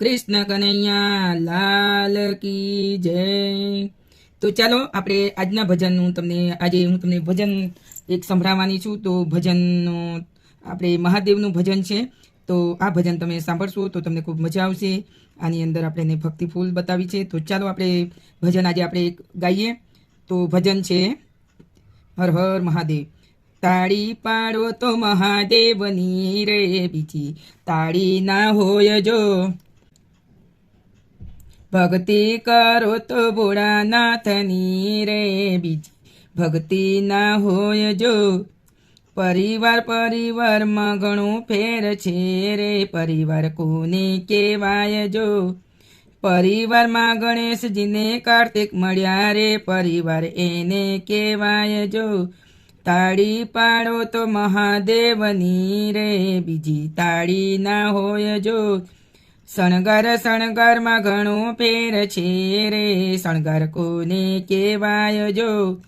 કૃષ્ણ કનૈયા લાલ કી જય. તો ચાલો આપણે આજના ભજનનું તમને, આજે હું તમને ભજન એક સંભળાવવાની છું. તો ભજનનું, આપણે મહાદેવનું ભજન છે. તો આ ભજન તમે સાંભળશો તો તમને ખૂબ મજા આવશે. આની અંદર આપણે એને ભક્તિ ફૂલ બતાવી છે. તો ચાલો આપણે ભજન આજે આપણે ગાઈએ. તો ભજન છે, હર હર મહાદેવ. તાળી પાડો તો મહાદેવની રે બીજી. તાળી ના હોય જો ભક્તિ કરો તો ભોળાનાથની રે બીજી. ભક્તિ ના હોય જો પરિવાર પરિવારમાં ઘણું ફેર છે રે. પરિવાર કોને કહેવાય જો? પરિવારમાં ગણેશજીને કાર્તિક મળ્યા રે. પરિવાર એને કહેવાય જો? તાળી પાડો તો મહાદેવની રે. બીજી તાળી ના હોય જો? શણગાર શણગારમાં ઘણું ફેર છે રે. શણગાર કોને કહેવાય જો?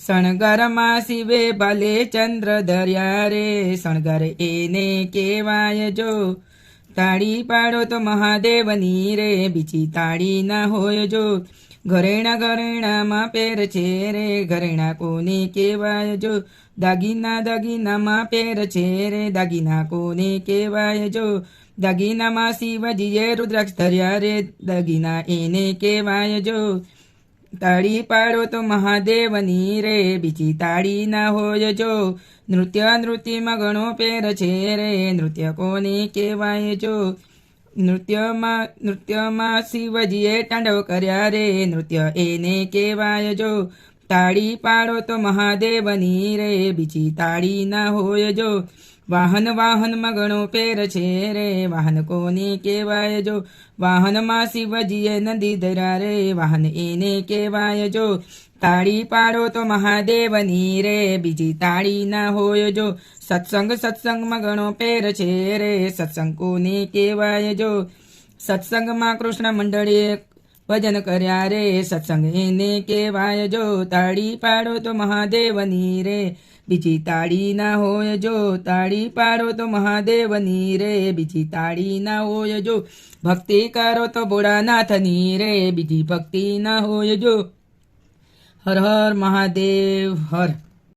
શણગારમાં શિવે ભલે ચંદ્ર ધર્યા રે. શણગાર એને કહેવાય જો? તાળી પાડો તો મહાદેવની રે. બીજી તાળી ના હોય જો? ઘરેણા ઘરેણામાં પેર છે રે. ઘરેણા કોને કહેવાય જો? દાગીના દાગીનામાં પેર છે રે. દાગીના કોને કહેવાય જો? દાગીનામાં શિવજીએ રુદ્રાક્ષ ધર્યા રે દગીના એને કહેવાય જો તાળી પાડો તો મહાદેવની રે બીજી તાળી ના હોય જો નૃત્ય નૃત્યમાં ઘણો પેર છે રે નૃત્ય કોને કહેવાય જો નૃત્યમાં નૃત્યમાં શિવજીએ તાંડવ કર્યા રે નૃત્ય એને કહેવાય જો તાળી પાડો તો મહાદેવની રે બીજી તાળી ના હોય જો વાહન વાહનમાં ઘણો પેર છે રે, વાહન કોને કહેવાય જો? વાહનમાં શિવજીએ નદી ધરા રે, વાહન એને કહેવાય જો? તાળી પાડો તો મહાદેવની રે, બીજી તાળી ના હોય જો? સત્સંગ સત્સંગમાં ઘણો પેર છે રે, સત્સંગ કોને કહેવાય જો? સત્સંગમાં કૃષ્ણ મંડળીએ ભજન કર્યા રે, સત્સંગ એને કહેવાય જો? તાળી પાડો તો મહાદેવની રે બીજી તાળી ના હોય જો, તાળી પાડો તો મહાદેવની રે. બીજી તાળી ના હોય જો, ભક્તિ કરો તો ભોળાનાથની રે. બીજી ભક્તિ ના હોય જો, હર હર મહાદેવ, હર.